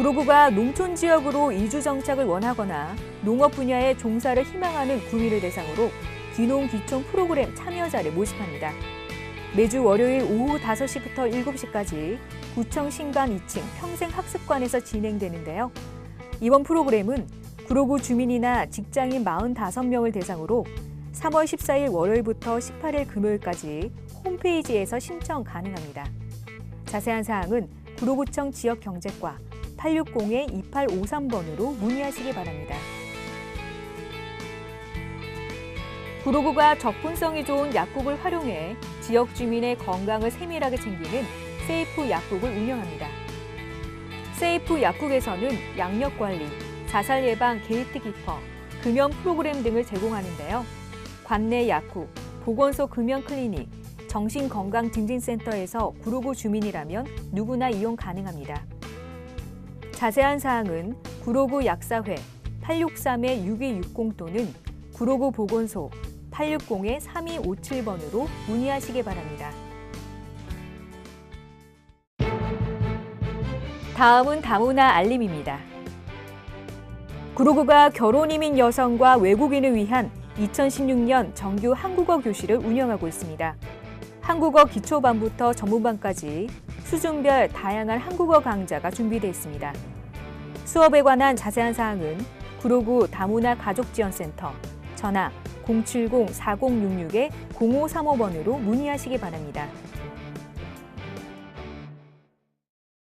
구로구가 농촌 지역으로 이주 정착을 원하거나 농업 분야의 종사를 희망하는 구민을 대상으로 귀농 귀촌 프로그램 참여자를 모집합니다. 매주 월요일 오후 5시부터 7시까지 구청 신관 2층 평생학습관에서 진행되는데요. 이번 프로그램은 구로구 주민이나 직장인 45명을 대상으로 3월 14일 월요일부터 18일 금요일까지 홈페이지에서 신청 가능합니다. 자세한 사항은 구로구청 지역경제과 860-2853번으로 문의하시기 바랍니다. 구로구가 접근성이 좋은 약국을 활용해 지역 주민의 건강을 세밀하게 챙기는 세이프 약국을 운영합니다. 세이프 약국에서는 양력 관리, 자살 예방 게이트 키퍼, 금연 프로그램 등을 제공하는데요. 관내 약국, 보건소 금연 클리닉, 정신건강 증진센터에서 구로구 주민이라면 누구나 이용 가능합니다. 자세한 사항은 구로구 약사회 863-6260 또는 구로구 보건소 860-3257번으로 문의하시기 바랍니다. 다음은 다문화 알림입니다. 구로구가 결혼 이민 여성과 외국인을 위한 2016년 정규 한국어 교실을 운영하고 있습니다. 한국어 기초반부터 전문반까지 수준별 다양한 한국어 강좌가 준비되어 있습니다. 수업에 관한 자세한 사항은 구로구 다문화 가족지원센터 전화 070-4066-0535번으로 문의하시기 바랍니다.